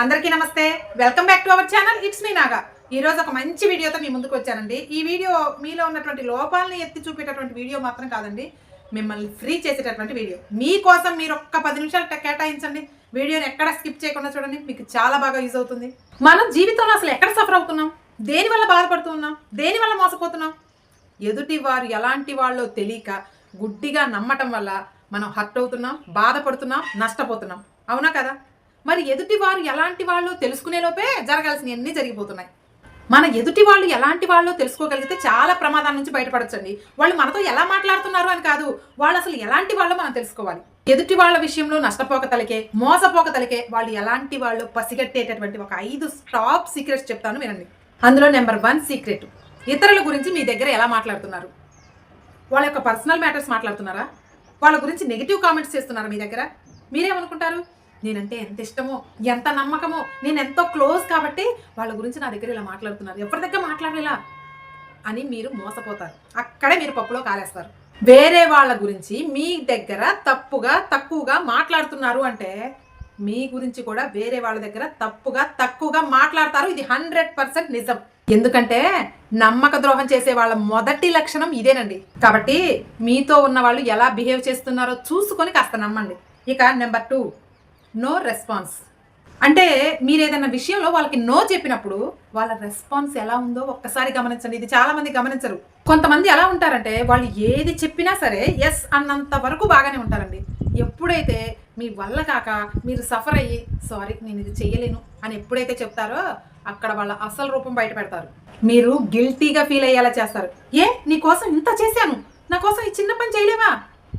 అందరికీ నమస్తే. Welcome back to our channel it's me Naga ఈరోజు ఒక మంచి వీడియోతో మీ ముందుకు వచ్చానండి. ఈ వీడియో మీలో ఉన్నటువంటి లోపాలను ఎత్తి చూపేటటువంటి వీడియో మాత్రం కాదండి. మిమ్మల్ని ఫ్రీ చేసేటటువంటి వీడియో. మీకోసం మీరు ఒక్క పది నిమిషాలు కేటాయించండి. వీడియోని ఎక్కడ స్కిప్ చేయకుండా చూడండి. మీకు చాలా బాగా యూజ్ అవుతుంది. మనం జీవితంలో అసలు ఎక్కడ సఫర్ అవుతున్నాం? దేని వల్ల బాధపడుతున్నాం దేని వల్ల మోసపోతున్నాం? ఎదుటి వారు ఎలాంటి వాళ్ళో తెలియక గుడ్డిగా నమ్మటం వల్ల మనం హర్ట్ అవుతున్నాం బాధపడుతున్నాం నష్టపోతున్నాం. అవునా కదా? మరి ఎదుటి వారు ఎలాంటి వాళ్ళు తెలుసుకునే లోపే జరగాల్సినవన్నీ జరిగిపోతున్నాయి. మన ఎదుటి వాళ్ళు ఎలాంటి వాళ్ళు తెలుసుకోగలిగితే చాలా ప్రమాదాల నుంచి బయటపడొచ్చండి. వాళ్ళు మనతో ఎలా మాట్లాడుతున్నారు అని కాదు వాళ్ళు అసలు ఎలాంటి వాళ్ళో మనం తెలుసుకోవాలి. ఎదుటి వాళ్ళ విషయంలో నష్టపోక తలకే మోసపోక తలకే వాళ్ళు ఎలాంటి వాళ్ళు పసిగట్టేటటువంటి ఒక ఐదు టాప్ సీక్రెట్స్ చెప్తాను వినండి. అందులో నెంబర్ వన్ సీక్రెట్ ఇతరుల గురించి మీ దగ్గర ఎలా మాట్లాడుతున్నారు? వాళ్ళ యొక్క పర్సనల్ మ్యాటర్స్ మాట్లాడుతున్నారా? వాళ్ళ గురించి నెగిటివ్ కామెంట్స్ చేస్తున్నారా మీ దగ్గర? మీరేమనుకుంటారు? నేనంటే ఎంత ఇష్టమో ఎంత నమ్మకమో నేను ఎంతో క్లోజ్ కాబట్టి వాళ్ళ గురించి నా దగ్గర ఇలా మాట్లాడుతున్నారు. ఎవరి దగ్గర మాట్లాడేలా అని మీరు మోసపోతారు. అక్కడే మీరు పప్పులో కాలేస్తారు. వేరే వాళ్ళ గురించి మీ దగ్గర తప్పుగా తక్కువగా మాట్లాడుతున్నారు అంటే మీ గురించి కూడా వేరే వాళ్ళ దగ్గర తప్పుగా తక్కువగా మాట్లాడతారు. ఇది హండ్రెడ్ పర్సెంట్ నిజం. ఎందుకంటే నమ్మక ద్రోహం చేసే వాళ్ళ మొదటి లక్షణం ఇదేనండి. కాబట్టి మీతో ఉన్న వాళ్ళు ఎలా బిహేవ్ చేస్తున్నారో చూసుకొని కాస్త నమ్మండి. ఇక నెంబర్ టూ. No response. అంటే మీరు ఏదైనా విషయంలో వాళ్ళకి నో చెప్పినప్పుడు వాళ్ళ రెస్పాన్స్ ఎలా ఉందో ఒక్కసారి గమనించండి. ఇది చాలా మంది గమనించరు. కొంతమంది ఎలా ఉంటారంటే వాళ్ళు ఏది చెప్పినా సరే ఎస్ అన్నంత వరకు బాగానే ఉంటారండి. ఎప్పుడైతే మీ వల్ల కాక మీరు సఫర్ అయ్యి సారీ నేను ఇది చేయలేను అని ఎప్పుడైతే చెప్తారో అక్కడ వాళ్ళ అసలు రూపం బయట పెడతారు. మీరు గిల్టీగా ఫీల్ అయ్యేలా చేస్తారు. ఏ నీ కోసం ఇంత చేశాను? నా కోసం ఈ చిన్న పని చేయలేవా?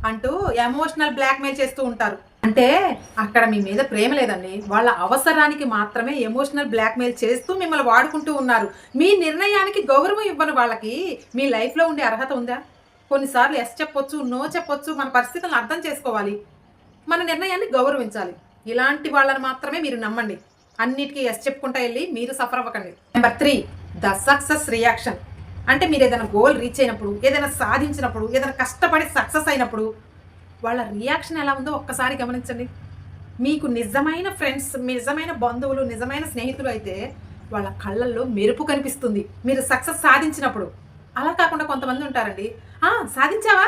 అంటూ ఎమోషనల్ బ్లాక్మెయిల్ చేస్తూ ఉంటారు. అంటే అక్కడ మీ మీద ప్రేమ లేదండి. వాళ్ళ అవసరానికి మాత్రమే ఎమోషనల్ బ్లాక్మెయిల్ చేస్తూ మిమ్మల్ని వాడుకుంటూ ఉన్నారు. మీ నిర్ణయానికి గౌరవం ఇవ్వని వాళ్ళకి మీ లైఫ్లో ఉండే అర్హత ఉందా? కొన్నిసార్లు ఎస్ చెప్పొచ్చు నో చెప్పొచ్చు మన పరిస్థితులను అర్థం చేసుకోవాలి. మన నిర్ణయాన్ని గౌరవించాలి. ఇలాంటి వాళ్ళని మాత్రమే మీరు నమ్మండి. అన్నిటికీ ఎస్ చెప్పుకుంటా వెళ్ళి మీరు సఫర్ అవ్వకండి. Number three the success reaction అంటే మీరు ఏదైనా గోల్ రీచ్ అయినప్పుడు ఏదైనా సాధించినప్పుడు ఏదైనా కష్టపడి సక్సెస్ అయినప్పుడు వాళ్ళ రియాక్షన్ ఎలా ఉందో ఒక్కసారి గమనించండి. మీకు నిజమైన ఫ్రెండ్స్ నిజమైన బంధువులు నిజమైన స్నేహితులు అయితే వాళ్ళ కళ్ళల్లో మెరుపు కనిపిస్తుంది. మీరు సక్సెస్ సాధించినప్పుడు. అలా కాకుండా కొంతమంది ఉంటారండి. సాధించావా?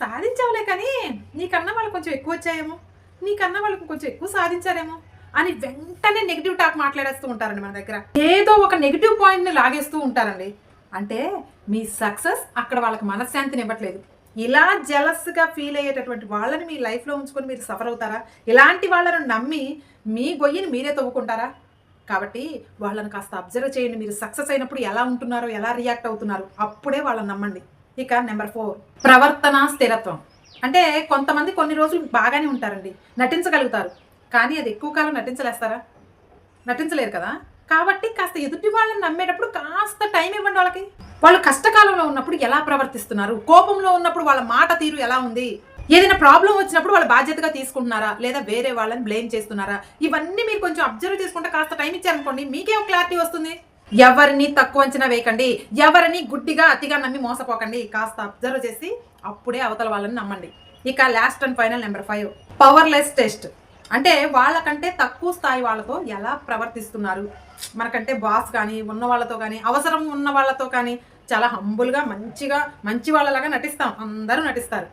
సాధించావులే కానీ నీకన్నా వాళ్ళు కొంచెం ఎక్కువ వచ్చాయేమో. నీకన్నా వాళ్ళకి కొంచెం ఎక్కువ సాధించారేమో. అని వెంటనే నెగిటివ్ టాక్ మాట్లాడేస్తూ ఉంటారండి మన దగ్గర. ఏదో ఒక నెగిటివ్ పాయింట్ని లాగేస్తూ ఉంటారండి. అంటే మీ సక్సెస్ అక్కడ వాళ్ళకి మనశ్శాంతిని ఇవ్వట్లేదు. ఇలా జలస్గా ఫీల్ అయ్యేటటువంటి వాళ్ళని మీ లైఫ్లో ఉంచుకొని మీరు సఫర్ అవుతారా? ఇలాంటి వాళ్ళను నమ్మి మీ గొయ్యిని మీరే తవ్వుకుంటారా? కాబట్టి వాళ్ళని కాస్త అబ్జర్వ్ చేయండి. మీరు సక్సెస్ అయినప్పుడు ఎలా ఉంటున్నారో ఎలా రియాక్ట్ అవుతున్నారు అప్పుడే వాళ్ళని నమ్మండి. ఇక నెంబర్ ఫోర్ ప్రవర్తన స్థిరత్వం. అంటే కొంతమంది కొన్ని రోజులు బాగానే ఉంటారండి. నటించగలుగుతారు. కానీ అది ఎక్కువ కాలం నటించలేస్తారా? నటించలేరు కదా? కాబట్టి కాస్త ఎదుటి వాళ్ళని నమ్మేటప్పుడు కాస్త టైం ఇవ్వండి వాళ్ళకి. వాళ్ళు కష్టకాలంలో ఉన్నప్పుడు ఎలా ప్రవర్తిస్తున్నారు? కోపంలో ఉన్నప్పుడు వాళ్ళ మాట తీరు ఎలా ఉంది? ఏదైనా ప్రాబ్లం వచ్చినప్పుడు వాళ్ళ బాధ్యతగా తీసుకుంటున్నారా? లేదా వేరే వాళ్ళని బ్లేమ్ చేస్తున్నారా? ఇవన్నీ మీరు కొంచెం అబ్జర్వ్ చేసుకుంటే కాస్త టైం ఇచ్చారనుకోండి మీకే ఒక క్లారిటీ వస్తుంది. ఎవరిని తక్కువ అంచనా వేయకండి. ఎవరిని గుడ్డిగా అతిగా నమ్మి మోసపోకండి. కాస్త అబ్జర్వ్ చేసి అప్పుడే అవతల వాళ్ళని నమ్మండి. ఇక last and final number five powerless test అంటే వాళ్ళకంటే తక్కువ స్థాయి వాళ్ళతో ఎలా ప్రవర్తిస్తున్నారు? మనకంటే బాస్ కానీ ఉన్న వాళ్ళతో కానీ అవసరం ఉన్న వాళ్ళతో కానీ చాలా హంబుల్గా మంచిగా మంచి వాళ్ళలాగా నటిస్తాం. అందరూ నటిస్తారు.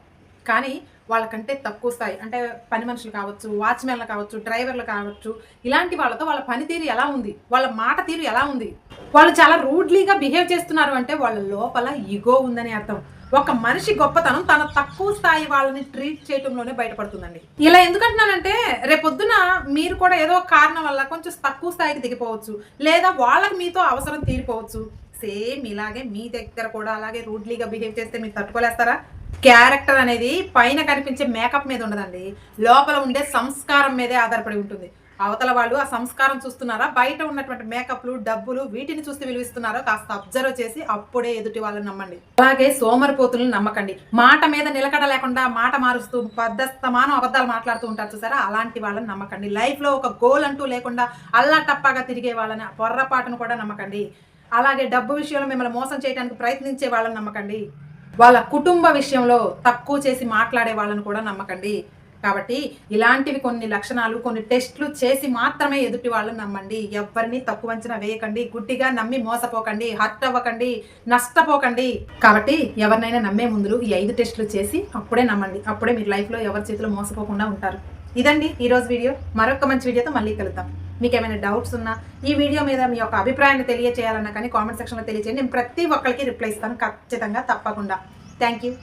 కానీ వాళ్ళకంటే తక్కువ స్థాయి అంటే పని మనుషులు కావచ్చు వాచ్మెన్లు కావచ్చు డ్రైవర్లు కావచ్చు ఇలాంటి వాళ్ళతో వాళ్ళ పనితీరు ఎలా ఉంది? వాళ్ళ మాట తీరు ఎలా ఉంది? వాళ్ళు చాలా రూడ్లీగా బిహేవ్ చేస్తున్నారు అంటే వాళ్ళ లోపల ఈగో ఉందని అర్థం. ఒక మనిషి గొప్పతనం తన తక్కువ స్థాయి వాళ్ళని ట్రీట్ చేయటంలోనే బయటపడుతుందండి. ఇలా ఎందుకంటున్నానంటే రేపొద్దున మీరు కూడా ఏదో ఒక కారణం వల్ల కొంచెం తక్కువ స్థాయికి దిగిపోవచ్చు. లేదా వాళ్ళకి మీతో అవసరం తీరిపోవచ్చు. సేమ్ ఇలాగే మీ దగ్గర కూడా అలాగే రూడ్లీగా బిహేవ్ చేస్తే మీరు తట్టుకోలేస్తారా? క్యారెక్టర్ అనేది పైన కనిపించే మేకప్ మీద ఉండదండి. లోపల ఉండే సంస్కారం మీదే ఆధారపడి ఉంటుంది. అవతల వాళ్ళు ఆ సంస్కారం చూస్తున్నారా? బయట ఉన్నటువంటి మేకప్లు డబ్బులు వీటిని చూసి విలువిస్తున్నారో కాస్త అబ్జర్వ్ చేసి అప్పుడే ఎదుటి వాళ్ళని నమ్మండి. అలాగే సోమరిపోతులను నమ్మకండి. మాట మీద నిలకడ లేకుండా మాట మారుస్తూ పద్ధస్తమానం అబద్ధాలు మాట్లాడుతూ ఉంటారు చూసారా? అలాంటి వాళ్ళని నమ్మకండి. లైఫ్లో ఒక గోల్ అంటూ లేకుండా అల్లా టప్పాగా తిరిగే వాళ్ళని పొర్రపాటును కూడా నమ్మకండి. అలాగే డబ్బు విషయంలో మిమ్మల్ని మోసం చేయడానికి ప్రయత్నించే వాళ్ళని నమ్మకండి. వాళ్ళ కుటుంబ విషయంలో తక్కువ చేసి మాట్లాడే వాళ్ళని కూడా నమ్మకండి. కాబట్టి ఇలాంటివి కొన్ని లక్షణాలు కొన్ని టెస్ట్లు చేసి మాత్రమే ఎదుటి వాళ్ళని నమ్మండి. ఎవరిని తక్కువ అంచనా వేయకండి. గుడ్డిగా నమ్మి మోసపోకండి. హర్ట్ అవ్వకండి. నష్టపోకండి. కాబట్టి ఎవరినైనా నమ్మే ముందు ఈ ఐదు టెస్టులు చేసి అప్పుడే నమ్మండి. అప్పుడే మీరు లైఫ్లో ఎవరి చేతిలో మోసపోకుండా ఉంటారు. ఇదండి ఈరోజు వీడియో. మరొక మంచి వీడియోతో మళ్ళీ కలుద్దాం. మీకు ఏమైనా డౌట్స్ ఉన్నా ఈ వీడియో మీద మీ యొక్క అభిప్రాయాన్ని తెలియచేయాలన్నా కానీ కామెంట్ సెక్షన్లో తెలియచేయండి. నేను ప్రతి ఒక్కరికి రిప్లై ఇస్తాను ఖచ్చితంగా తప్పకుండా. Thank you.